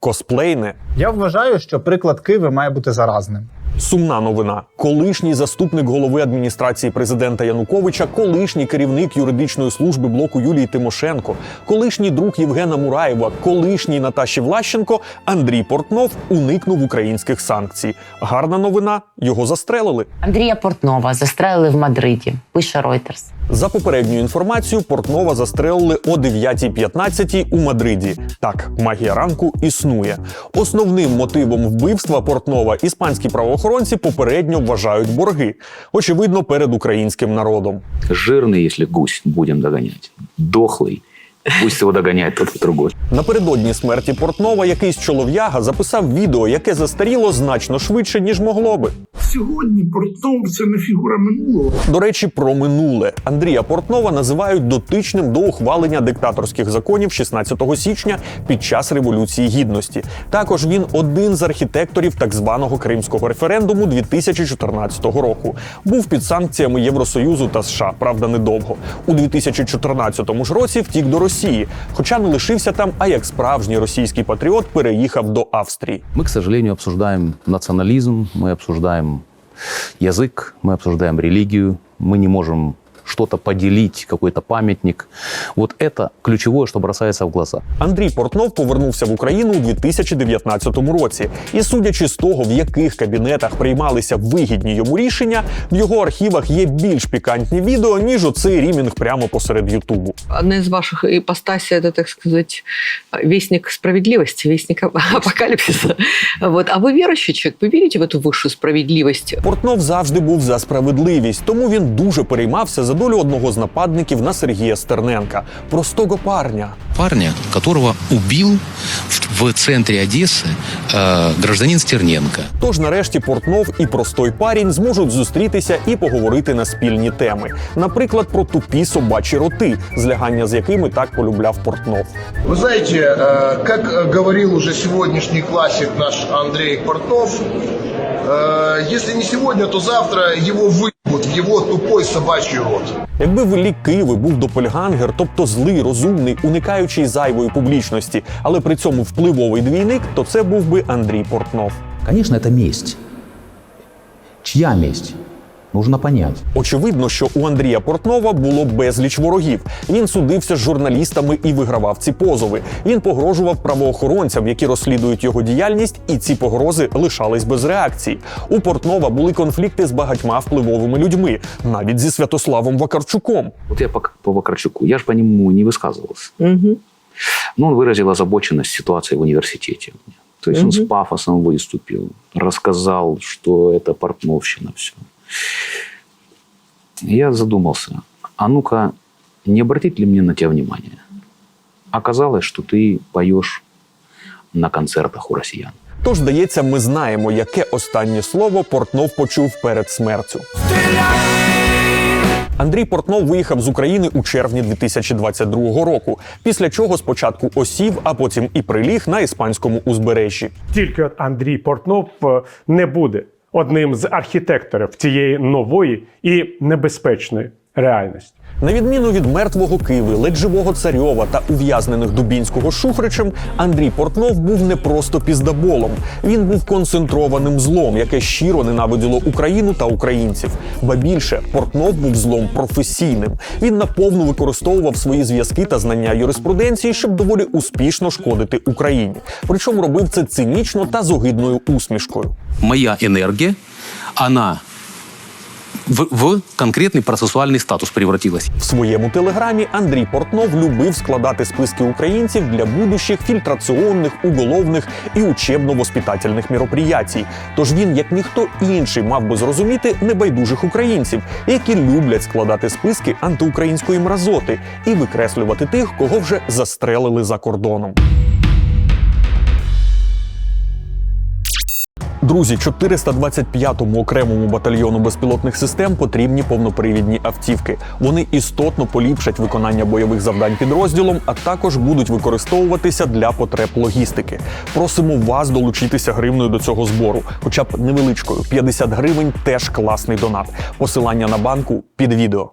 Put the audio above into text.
косплейне. Я вважаю, що приклад Киви має бути заразним. Сумна новина. Колишній заступник голови адміністрації президента Януковича, колишній керівник юридичної служби блоку Юлії Тимошенко, колишній друг Євгена Мураєва, колишній Наташі Влащенко Андрій Портнов уникнув українських санкцій. Гарна новина його застрелили. Андрія Портнова застрелили в Мадриді. Пише Reuters. За попередньою інформацією, Портнова застрелили о 9.15 у Мадриді. Так, магія ранку існує. Основним мотивом вбивства Портнова іспанські правоохоронці попередньо вважають борги, очевидно, перед українським народом. Жирный, если гусь будем догонять. Дохлый. Пусть его догоняет тот другой. Напередодні смерті Портнова якийсь чолов'яга записав відео, яке застаріло значно швидше, ніж могло би. Сьогодні Портнов це не фігура минулого. До речі, про минуле Андрія Портнова називають дотичним до ухвалення диктаторських законів 16 січня під час революції гідності. Також він один з архітекторів так званого кримського референдуму 2014 року. Був під санкціями Євросоюзу та США. Правда, недовго. У 2014 ж році втік до Росії, хоча не лишився там, а як справжній російський патріот переїхав до Австрії. Мы, к сожалению, обсуждаем национализм, мы обсуждаем язык, мы обсуждаем религию, мы не можем что-то поделить, какой-то памятник. Вот это ключевое, что бросается в глаза. Андрій Портнов повернувся в Україну у 2019 році. І судячи з того, в яких кабінетах приймалися вигідні йому рішення, в його архівах є більш пікантні відео, ніж оцей рімінг прямо посеред Ютубу. Одна из ваших ипостасей это, так сказать, вестник справедливости, вестник ап- апокалипсиса. Вот. А вы верующий человек, вы верите в эту высшую справедливость? Портнов завжди був за справедливість, тому він дуже переймався за долю одного з нападників на Сергія Стерненка, простого парня. парня, которого убил в, в центре Одессы э, гражданин Стерненко. Тож нарешті Портнов і простой парень зможуть зустрітися і поговорити на спільні теми, наприклад, про тупі собачі роти, злягання з якими так полюбляв Портнов. Вы знаете, э, как э, говорил уже сегодняшний классик наш Андрей Портнов, э, если не сегодня, то завтра его выебут в його тупой собачий рот. Якби Велік Києви був допельгангер, тобто злий, розумний, уникаючий зайвої публічності, але при цьому впливовий двійник, то це був би Андрій Портнов. Звісно, це месть. Чия месть? Нужно понять. Очевидно, що у Андрія Портнова було безліч ворогів. Він судився з журналістами і вигравав ці позови. Він погрожував правоохоронцям, які розслідують його діяльність, і ці погрози лишались без реакції. У Портнова були конфлікти з багатьма впливовими людьми, навіть зі Святославом Вакарчуком. Вот я по, по Вакарчуку, я же по нему не высказывался. Мгм. Но он выразил озабоченность ситуацией в университете. То есть он с Мгм. пафосом выступил, рассказал, что это портновщина все. Я задумался, а ну-ка, не обратить ли мне на тебя внимание? Оказалось, что ты поешь на концертах у россиян. Тож, здається, ми знаємо, яке останнє слово Портнов почув перед смертю. Андрій Портнов виїхав з України у червні 2022 року, після чого спочатку осів, а потім і приліг на іспанському узбережжі. Тільки от Андрій Портнов е, не буде одним з архітекторів цієї нової і небезпечної реальності. На відміну від мертвого Киви, ледь живого царьова та ув'язнених Дубінського Шуфричем, Андрій Портнов був не просто піздаболом. Він був концентрованим злом, яке щиро ненавиділо Україну та українців. Ба більше Портнов був злом професійним. Він наповну використовував свої зв'язки та знання юриспруденції, щоб доволі успішно шкодити Україні. Причому робив це цинічно та з огидною усмішкою. Моя энергия, она в, в конкретный процессуальный статус превратилась. В своєму телеграмі Андрій Портнов любив складати списки українців для будущих фільтраційних, уголовних і учебно-воспитательних мероприятій. Тож він, як ніхто інший, мав би зрозуміти небайдужих українців, які люблять складати списки антиукраїнської мразоти і викреслювати тих, кого вже застрелили за кордоном. Друзі, 425-му окремому батальйону безпілотних систем потрібні повнопривідні автівки. Вони істотно поліпшать виконання бойових завдань підрозділом, а також будуть використовуватися для потреб логістики. Просимо вас долучитися гривною до цього збору, хоча б невеличкою. 50 гривень теж класний донат. Посилання на банку під відео.